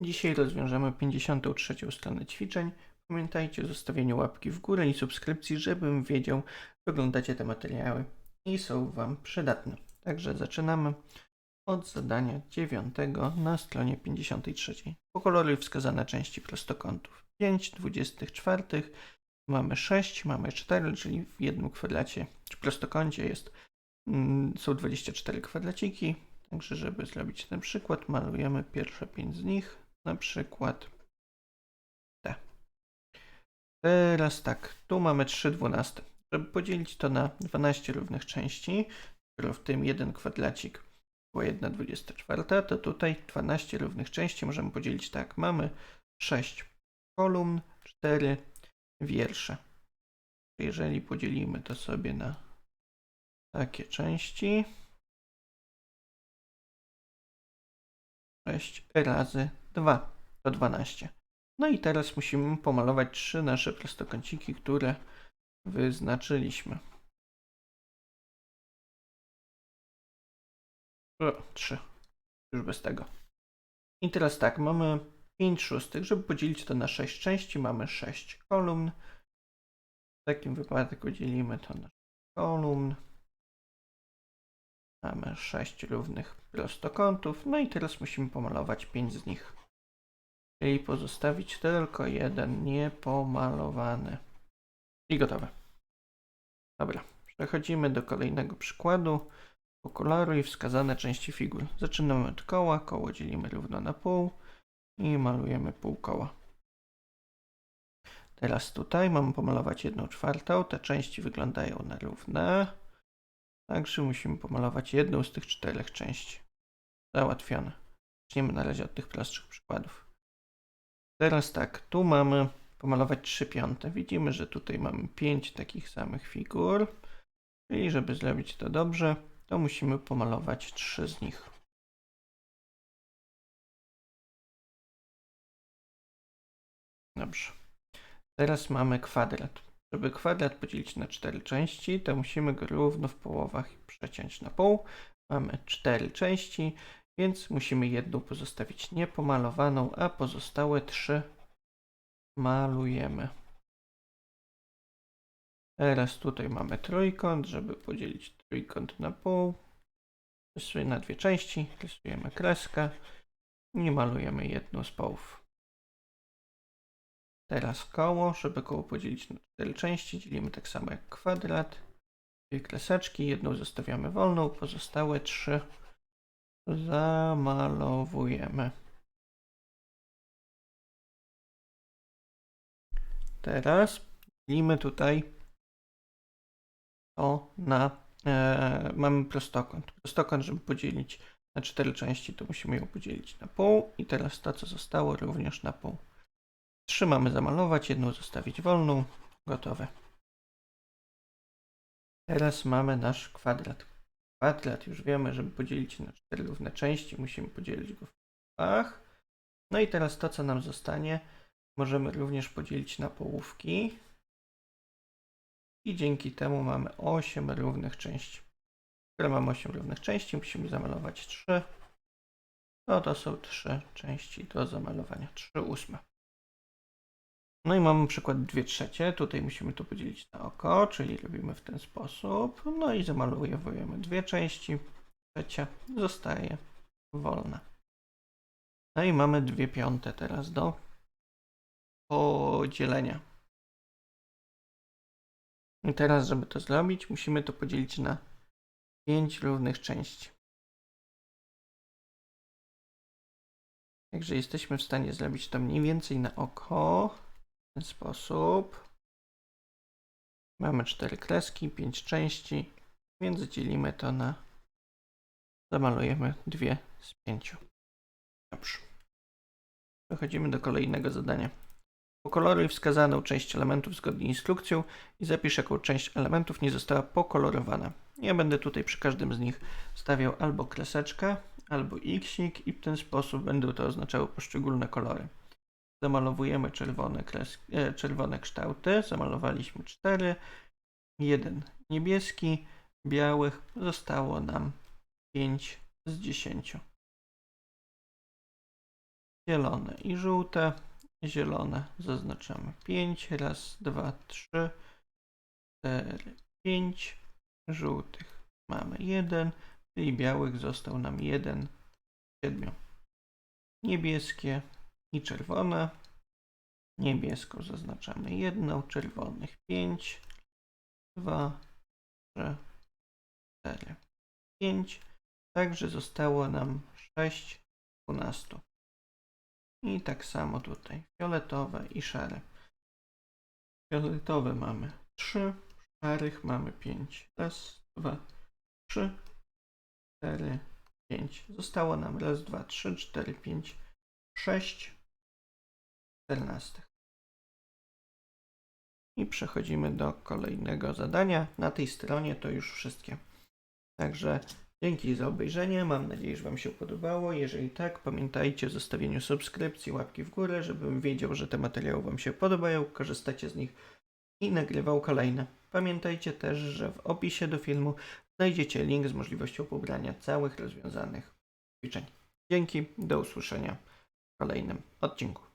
Dzisiaj rozwiążemy 53 stronę ćwiczeń. Pamiętajcie o zostawieniu łapki w górę i subskrypcji, żebym wiedział, że oglądacie te materiały i są Wam przydatne. Także zaczynamy od zadania 9 na stronie 53. Pokoloruj wskazane części prostokątów. 5 24 mamy 6, mamy 4, czyli w jednym kwadracie, czy prostokącie jest, mm, są 24 kwadraciki. Także żeby zrobić ten przykład, malujemy pierwsze 5 z nich, na przykład te. Teraz tak, tu mamy 3 dwunaste. Żeby podzielić to na 12 równych części, skoro w tym jeden kwadracik była 1 24, to tutaj 12 równych części możemy podzielić tak. Mamy 6 kolumn, 4 wiersze. Jeżeli podzielimy to sobie na takie części, 6 razy 2 to 12. No i teraz musimy pomalować trzy nasze prostokąciki, które wyznaczyliśmy. O, trzy. Już bez tego. I teraz tak, mamy 5 szóstych. Żeby podzielić to na 6 części, mamy 6 kolumn. W takim wypadku dzielimy to na 6 kolumn. Mamy 6 równych prostokątów. No i teraz musimy pomalować 5 z nich. Czyli pozostawić tylko jeden niepomalowany. I gotowe. Dobra, przechodzimy do kolejnego przykładu. Pokoloruj wskazane części figur. Zaczynamy od koła, koło dzielimy równo na pół i malujemy pół koła. Teraz tutaj mamy pomalować jedną czwartą. Te części wyglądają na równe. Także musimy pomalować jedną z tych czterech części. Załatwione. Zaczniemy na razie od tych prostszych przykładów. Teraz tak, tu mamy pomalować 3 piąte. Widzimy, że tutaj mamy 5 takich samych figur. Czyli żeby zrobić to dobrze, to musimy pomalować 3 z nich. Dobrze. Teraz mamy kwadrat. Żeby kwadrat podzielić na 4 części, to musimy go równo w połowach przeciąć na pół. Mamy 4 części, więc musimy jedną pozostawić niepomalowaną, a pozostałe 3 malujemy. Teraz tutaj mamy trójkąt, żeby podzielić trójkąt na pół. Rysuję na dwie części, rysujemy kreskę i malujemy jedną z połów. Teraz koło, żeby koło podzielić na cztery części, dzielimy tak samo jak kwadrat. Dwie kreseczki, jedną zostawiamy wolną, pozostałe trzy zamalowujemy. Teraz dzielimy tutaj to na. E, mamy prostokąt. Prostokąt, żeby podzielić na cztery części, to musimy ją podzielić na pół. I teraz to, co zostało, również na pół. Trzy mamy zamalować, jedną zostawić wolną. Gotowe. Teraz mamy nasz kwadrat. Kwadrat już wiemy, żeby podzielić na cztery równe części, musimy podzielić go w półkach. No i teraz to, co nam zostanie, możemy również podzielić na połówki. I dzięki temu mamy 8 równych części. Skoro mamy 8 równych części, musimy zamalować 3. No to są 3 części do zamalowania. 3 ósme. No i mamy przykład 2 trzecie. Tutaj musimy to podzielić na oko, czyli robimy w ten sposób. No i zamalowujemy dwie części. Trzecia zostaje wolna. No i mamy 2 piąte teraz do podzielenia. I teraz, żeby to zrobić, musimy to podzielić na 5 równych części. Także jesteśmy w stanie zrobić to mniej więcej na oko. Ten sposób. Mamy 4 kreski, 5 części, więc dzielimy to na. Zamalujemy dwie z 5. Dobrze. Przechodzimy do kolejnego zadania. Pokoloruj wskazaną część elementów zgodnie z instrukcją i zapisz, jaką część elementów nie została pokolorowana. Ja będę tutaj przy każdym z nich stawiał albo kreseczkę, albo xik i w ten sposób będą to oznaczały poszczególne kolory. Zamalowujemy czerwone, kreski, e, czerwone kształty. Zamalowaliśmy 4. Jeden niebieski, białych. Zostało nam 5 z 10. zielone i żółte. Zielone zaznaczamy 5. Raz, dwa, trzy, cztery, pięć. Żółtych mamy 1, czyli białych został nam 1 z 7. Niebieskie i czerwone. Niebieską zaznaczamy 1, czerwonych 5, 2, 3, 4, 5. Także zostało nam 6 z 12. I tak samo tutaj fioletowe i szare. Fioletowe mamy 3, szarych mamy 5. Raz, dwa, trzy, cztery, pięć. Zostało nam raz, dwa, trzy, cztery, pięć, sześć, czternastych. I przechodzimy do kolejnego zadania. Na tej stronie to już wszystkie. Także dzięki za obejrzenie. Mam nadzieję, że Wam się podobało. Jeżeli tak, pamiętajcie o zostawieniu subskrypcji, łapki w górę, żebym wiedział, że te materiały Wam się podobają, korzystacie z nich i nagrywał kolejne. Pamiętajcie też, że w opisie do filmu znajdziecie link z możliwością pobrania całych rozwiązanych ćwiczeń. Dzięki, do usłyszenia w kolejnym odcinku.